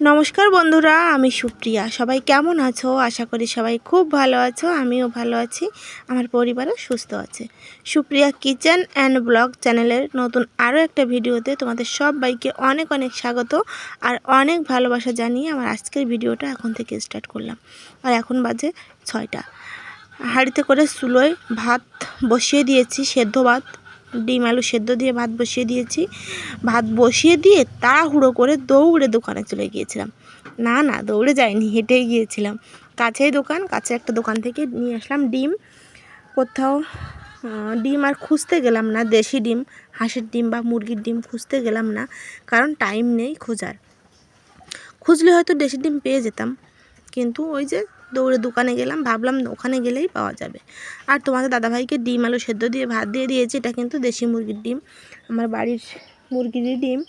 নমস্কার বন্ধুরা, আমি সুপ্রিয়া। সবাই কেমন আছো? আশা করি সবাই খুব ভালো আছো, আমিও ভালো আছি, আমার পরিবারও সুস্থ আছে। সুপ্রিয়া কিচেন অ্যান্ড ব্লগ চ্যানেলের নতুন আরও একটা ভিডিওতে তোমাদের সবাইকে অনেক অনেক স্বাগত আর অনেক ভালোবাসা জানিয়ে আমার আজকের ভিডিওটা এখন থেকে স্টার্ট করলাম। আর এখন বাজে ছয়টা। হাঁড়িতে করে চুলোয় ভাত বসিয়ে দিয়েছি, সেদ্ধ ভাত। ডিম আলু সেদ্ধ দিয়ে ভাত বসিয়ে দিয়েছি। ভাত বসিয়ে দিয়ে তাড়াহুড়ো করে দৌড়ে দোকানে চলে গিয়েছিলাম। না না, দৌড়ে যাইনি, হেঁটেই গিয়েছিলাম। কাছেই দোকান, কাছে একটা দোকান থেকে নিয়ে আসলাম ডিম। কোথাও ডিম আর খুঁজতে গেলাম না, দেশি ডিম, হাঁসের ডিম বা মুরগির ডিম খুঁজতে গেলাম না, কারণ টাইম নেই খোঁজার। খুঁজলে হয়তো দেশি ডিম পেয়ে যেতাম, কিন্তু ওই যে দৌড়ে দোকানে গেলাম, ভাবলাম ওখানে গেলেই পাওয়া যাবে। আর তোমাদের দাদাভাইকে ডিম, আলু সেদ্ধ দিয়ে ভাত দিয়ে দিয়েছি, এটা কিন্তু দেশি মুরগির ডিম। আমার বাড়ির মুরগিরই ডিম।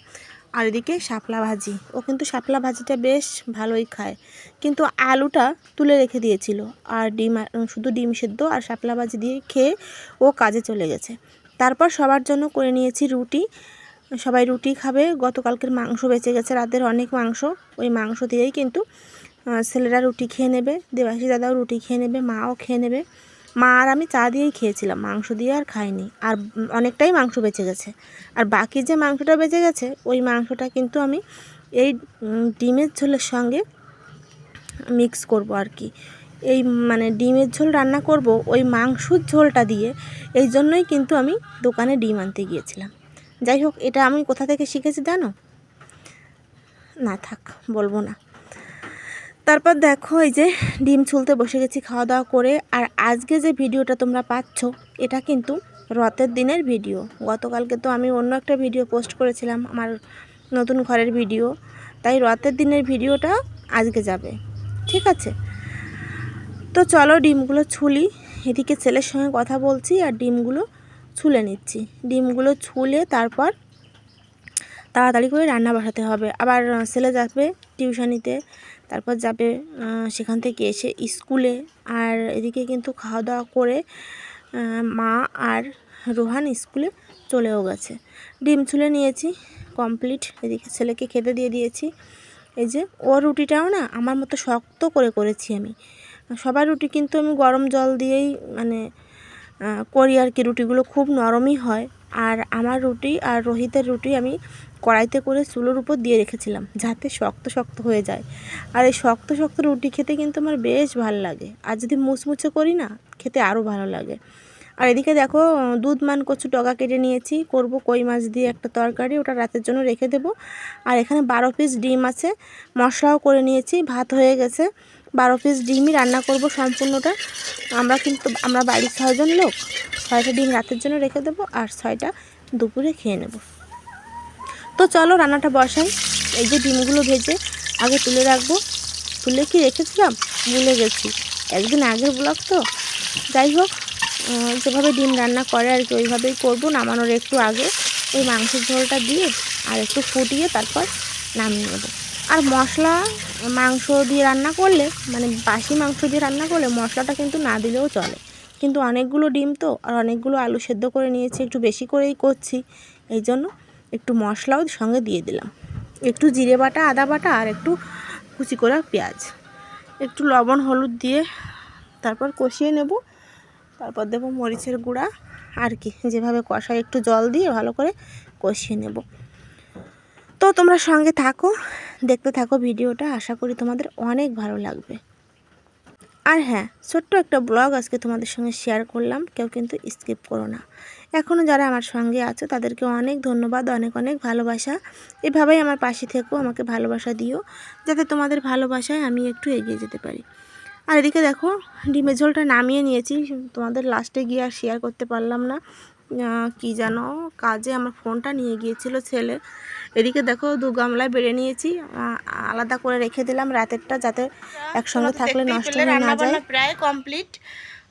আর এদিকে শাপলা ভাজি। ও কিন্তু শাপলা ভাজিটা বেশ ভালোই খায়। কিন্তু আলুটা তুলে রেখে দিয়েছিল। আর ডিম, শুধু ডিম সেদ্ধ আর শাপলা ভাজি দিয়ে খেয়ে ও কাজে চলে গেছে। তারপর সবার জন্য করে নিয়েছি রুটি। সবাই রুটি খাবে। গতকালকের মাংস বেঁচে গেছে রাতের অনেক মাংস। ওই মাংস দিয়েই কিন্তু ছেলেরা রুটি খেয়ে নেবে দেবাশী দাদাও রুটি খেয়ে নেবে, মাও খেয়ে নেবে। মা আর আমি চা দিয়েই খেয়েছিলাম, মাংস দিয়ে আর খাইনি। আর অনেকটাই মাংস বেঁচে গেছে। আর বাকি যে মাংসটা বেঁচে গেছে, ওই মাংসটা কিন্তু আমি এই ডিমের ঝোলের সঙ্গে মিক্স করব আর কি। এই মানে ডিমের ঝোল রান্না করব, ওই মাংসর ঝোলটা দিয়ে, এই জন্যই কিন্তু আমি দোকানে ডিম আনতে গিয়েছিলাম। যাই হোক, এটা আমি কোথা থেকে শিখেছি জানো? না থাক, বলব না। তারপর দেখো এই যে ডিম ছুলতে বসে গেছি খাওয়া দাওয়া করে, আর আজকে যে ভিডিওটা তোমরা পাচ্ছ, এটা কিন্তু রথের দিনের ভিডিও। গতকালকে তো আমি অন্য একটা ভিডিও পোস্ট করেছিলাম, আমার নতুন ঘরের ভিডিও। তাই রথের দিনের ভিডিওটা আজকে যাবে, ঠিক আছে? তো চলো ডিমগুলো ছুলি, এদিকে ছেলের সঙ্গে কথা বলছি আর ডিমগুলো ছুলে নিচ্ছি। ডিমগুলো ছুলে তারপর তাড়াতাড়ি করে রান্না বসাতে হবে। আবার ছেলে যাবে টিউশনিতে তারপর যাবে সেখান থেকে এসে স্কুলে আর এদিকে কিন্তু খাওয়া দাওয়া করে মা আর রোহান স্কুলে চলেও গেছে। ডিম ছুলে নিয়েছি কমপ্লিট এদিকে ছেলেকে খেতে দিয়ে দিয়েছি। এই যে, ও রুটিটাও না আমার মতো শক্ত করে করেছি আমি। সবার রুটি কিন্তু আমি গরম জল দিয়েই মানে করি আর কি। রুটিগুলো খুব নরমই হয়। আর আমার রুটি আর রোহিতের রুটি আমি কড়াইতে করে চুলোর উপর দিয়ে রেখেছিলাম, যাতে শক্ত শক্ত হয়ে যায়। আর এই শক্ত শক্ত রুটি খেতে কিন্তু আমার বেশ ভালো লাগে। আর যদি মুচমুচে করি না, খেতে আরও ভালো লাগে। আর এদিকে দেখো, দুধ মান কচু ডগা কেটে নিয়েছি। করব কই মাছ দিয়ে একটা তরকারি, ওটা রাতের জন্য রেখে দেবো। আর এখানে বারো পিস ডিম আছে, মশলাও করে নিয়েছি, ভাত হয়ে গেছে। বারো পিস ডিমই রান্না করব সম্পূর্ণটা। আমরা কিন্তু, আমরা বাড়ির ছয়জন লোক, ছয়টা ডিম রাতের জন্য রেখে দেবো আর ছয়টা দুপুরে খেয়ে নেব। তো চলো রান্নাটা বসাই। এই যে ডিমগুলো ভেজে আগে তুলে রাখব। তুলে কি রেখেছিলাম? ভুলে গেছি। একদিন আগের ব্লগ তো। যাই হোক যেভাবে ডিম রান্না করে আর কি, ওইভাবেই করব, নামানোর একটু আগে ওই মাংসের ঝোলটা দিয়ে আর একটু ফুটিয়ে তারপর নামিয়ে নেব। আর মশলা, মাংস দিয়ে রান্না করলে মানে বাসি মাংস দিয়ে রান্না করলে মশলাটা কিন্তু না দিলেও চলে। কিন্তু অনেকগুলো ডিম তো, আর অনেকগুলো আলু সেদ্ধ করে নিয়েছি, একটু বেশি করেই করছি। এই জন্য একটু মশলাও সঙ্গে দিয়ে দিলাম। একটু জিরে বাটা, আদা বাটা আর একটু কুচি করা পেঁয়াজ। একটু লবণ, হলুদ দিয়ে তারপর কষিয়ে নেব। তারপর দেবো মরিচের গুঁড়া আর কি, যেভাবে কষায় একটু জল দিয়ে ভালো করে কষিয়ে নেব। তো তোমরা সঙ্গে থাকো, দেখতে থাকো ভিডিওটা। আশা করি তোমাদের অনেক ভালো লাগবে। আর হ্যাঁ ছোট্ট একটা ব্লগ আজকে তোমাদের সঙ্গে শেয়ার করলাম, কেউ কিন্তু স্কিপ করো না। এখনও যারা আমার সঙ্গে আছো, তাদেরকে অনেক ধন্যবাদ, অনেক অনেক ভালোবাসা। এভাবেই আমার পাশে থেকো, আমাকে ভালোবাসা দিও, যাতে তোমাদের ভালোবাসায় আমি একটু এগিয়ে যেতে পারি। আর এদিকে দেখো, ডিমের ঝোলটা নামিয়ে নিয়েছি, তোমাদের লাস্টে গিয়ে আর শেয়ার করতে পারলাম না। কি যেন কাজে আমার ফোনটা নিয়ে গিয়েছিল ছেলে। এদিকে দেখো দু গামলায় বেড়ে নিয়েছি আলাদা করে রেখে দিলাম রাতেরটা যাতে একসঙ্গে থাকলে নষ্ট হয়ে না যায়। প্রায় কমপ্লিট।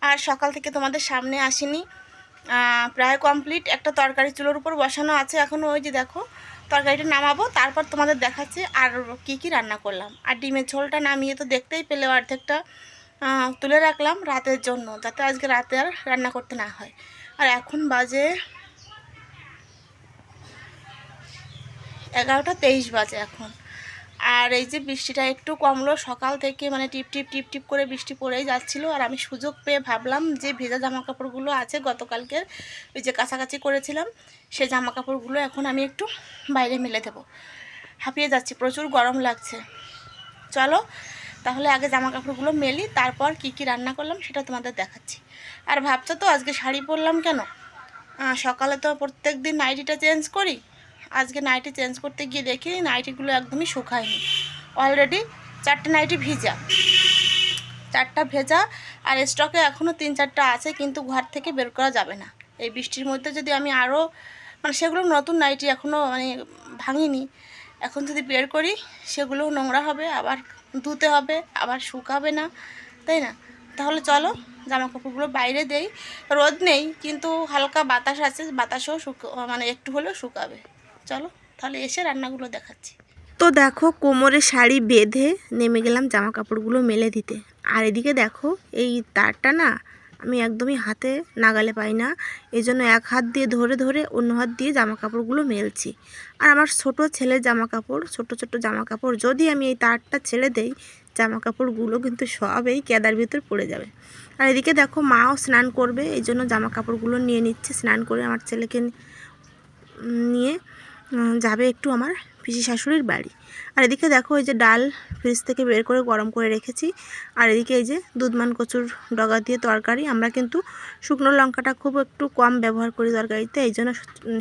আর সকাল থেকে তোমাদের সামনে আসিনি। প্রায় কমপ্লিট। একটা তরকারি চুলোর উপর বসানো আছে এখন ওই যে দেখো তরকারিটা নামাবো তারপর তোমাদের দেখাচ্ছি আর কি কি রান্না করলাম। আর ডিমের ঝোলটা নামিয়ে তো দেখতেই পেলে অর্ধেকটা তুলে রাখলাম রাতের জন্য যাতে আজকে রাতে আর রান্না করতে না হয়। আর এখন বাজে এগারোটা তেইশ বাজে এখন। আর এই যে বৃষ্টিটা একটু কমলো, সকাল থেকে মানে টিপ টিপ টিপ টিপ করে বৃষ্টি পড়েই যাচ্ছিল। আর আমি সুযোগ পেয়ে ভাবলাম যে ভেজা জামা কাপড়গুলো আছে, গতকালকের ওই যে কাছাকাছি করেছিলাম সেই জামা কাপড়গুলো এখন আমি একটু বাইরে মেলে দেবো। হাঁপিয়ে যাচ্ছি, প্রচুর গরম লাগছে। চলো, তাহলে আগে জামা কাপড়গুলো মেলি, তারপর কি কি রান্না করলাম সেটা তোমাদের দেখাচ্ছি। আর ভাবছ তো আজকে শাড়ি পরলাম কেন? সকালে তো প্রত্যেক দিন নাইটিটা চেঞ্জ করি। আজকে নাইটি চেঞ্জ করতে গিয়ে দেখি নাইটিগুলো একদমই শুকায়নি। অলরেডি চারটে নাইটি ভিজা। চারটা ভেজা আর স্টকে এখনও তিন চারটা আছে, কিন্তু ঘর থেকে বের করা যাবে না। এই বৃষ্টির মধ্যে যদি আমি আরও মানে সেগুলো নতুন নাইটি এখনও মানে ভাঙিনি। এখন যদি বের করি, সেগুলো নোংরা হবে, আবার ধুতে হবে, আবার শুকাবে না, তাই না? তাহলে চলো জামা কাপড়গুলো বাইরে দেই। রোদ নেই, কিন্তু হালকা বাতাস আছে, বাতাসও শুক মানে একটু হলেও শুকাবে। চলো, তাহলে এসে রান্নাগুলো দেখাচ্ছি। তো দেখো, কোমরে শাড়ি বেঁধে নেমে গেলাম জামা কাপড়গুলো মেলে দিতে। আর এদিকে দেখো, এই তারটা না, আমি একদমই হাতে নাগালে পাই না। এই জন্য এক হাত দিয়ে ধরে ধরে অন্য হাত দিয়ে জামা কাপড়গুলো মেলছি। আর আমার ছোট ছেলের জামা কাপড় ছোট ছোট জামা কাপড় যদি আমি এই তারটা ছেড়ে দেই জামা কাপড়গুলো কিন্তু সব এই কেদার ভিতর পড়ে যাবে। আর এদিকে দেখো, মাও স্নান করবে এই জন্য জামা কাপড়গুলো নিয়ে নিচ্ছে। স্নান করে আমার ছেলেকে নিয়ে যাবে একটু আমার পিসি শাশুড়ির বাড়ি। আর এদিকে দেখো এই যে ডাল ফ্রিজ থেকে বের করে গরম করে রেখেছি। আর এদিকে এই যে দুধমান কচুর ডগা দিয়ে তরকারি। আমরা কিন্তু শুকনো লঙ্কাটা খুব একটু কম ব্যবহার করি তরকারিতে, এই জন্য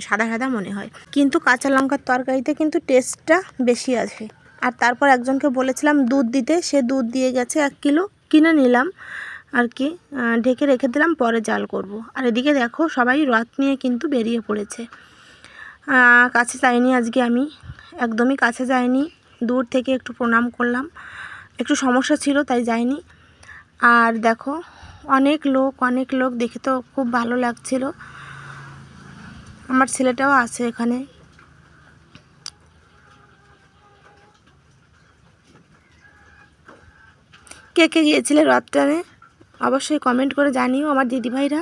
সাদা সাদা মনে হয়। কিন্তু কাঁচা লঙ্কার তরকারিতে কিন্তু টেস্টটা বেশি আছে। আর তারপর একজনকে বলেছিলাম দুধ দিতে, সে দুধ দিয়ে গেছে এক কিলো। কিনে নিলাম আর কি ঢেকে রেখে দিলাম, পরে জাল করব। আর এদিকে দেখো সবাই রথ নিয়ে কিন্তু বেরিয়ে পড়েছে। কাছে যাইনি আজকে আমি। একদমই কাছে যাইনি। দূর থেকে একটু প্রণাম করলাম। একটু সমস্যা ছিল, তাই যাইনি। আর দেখো, অনেক লোক অনেক লোক দেখে তো খুব ভালো লাগছিল। আমার ছেলেটাও আছে এখানে। কে কে গিয়েছিলে রথ অবশ্যই কমেন্ট করে জানিও আমার দিদিভাইরা।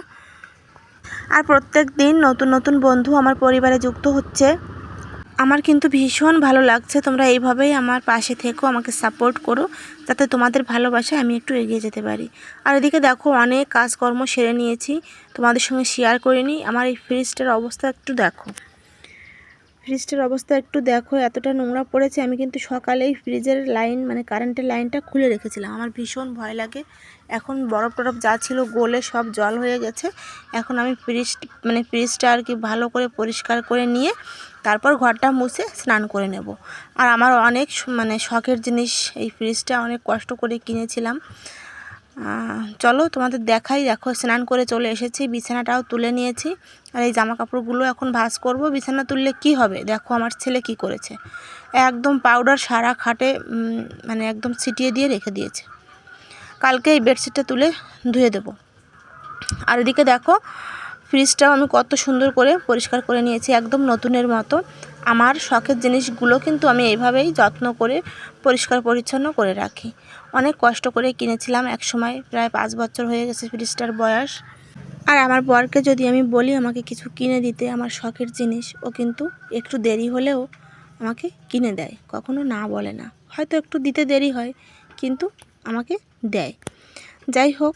আর প্রত্যেক দিন নতুন নতুন বন্ধু আমার পরিবারে যুক্ত হচ্ছে। আমার কিন্তু ভীষণ ভালো লাগছে, তোমরা এইভাবেই আমার পাশে থেকো, আমাকে সাপোর্ট করো, যাতে তোমাদের ভালোবাসায় আমি একটু এগিয়ে যেতে পারি। আর এদিকে দেখো, অনেক কাজকর্ম সেরে নিয়েছি, তোমাদের সঙ্গে শেয়ার করিনি, আমার এই ফ্রিজটার অবস্থা একটু দেখো। ফ্রিজটার অবস্থা একটু দেখো, এতটা নোংরা পড়েছে, আমি কিন্তু সকালেই ফ্রিজের লাইন মানে কারেন্টের লাইনটা খুলে রেখেছিলাম। আমার ভীষণ ভয় লাগে। এখন বরফ টরফ যা ছিল গলে সব জল হয়ে গেছে। এখন আমি ফ্রিজ মানে ফ্রিজটা আর কি ভালো করে পরিষ্কার করে নিয়ে তারপর ঘরটা মুছে স্নান করে নেব। আর আমার অনেক মানে শখের জিনিস, এই ফ্রিজটা অনেক কষ্ট করে কিনেছিলাম। চলো তোমাদের দেখাই। দেখো, স্নান করে চলে এসেছি, বিছানাটাও তুলে নিয়েছি। আর এই জামা কাপড়গুলো এখন ভাঁজ করব। বিছানা তুললে কি হবে? দেখো, আমার ছেলে কি করেছে। একদম পাউডার সারা খাটে মানে একদম ছিটিয়ে দিয়ে রেখে দিয়েছে। কালকে এই বেডশিটটা তুলে ধুয়ে দেবো। আর এদিকে দেখো ফ্রিজটাও আমি কত সুন্দর করে পরিষ্কার করে নিয়েছি, একদম নতুনের মতো। আমার শখের জিনিসগুলো কিন্তু আমি এইভাবেই যত্ন করে পরিষ্কার পরিচ্ছন্ন করে রাখি। অনেক কষ্ট করে কিনেছিলাম। এক সময় প্রায় পাঁচ বছর হয়ে গেছে ফ্রিজটার বয়স। আর আমার বরকে যদি আমি বলি আমাকে কিছু কিনে দিতে, আমার শখের জিনিস, ও কিন্তু একটু দেরি হলেও আমাকে কিনে দেয়। কখনো না বলে না। হয়তো একটু দিতে দেরি হয়, কিন্তু আমাকে দেয়। যাই হোক,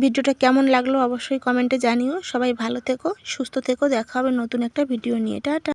ভিডিওটা কেমন লাগল অবশ্যই কমেন্টে জানিও। সবাই ভালো থেকো, সুস্থ থেকো। দেখা হবে নতুন একটা ভিডিও নিয়ে। টাটা।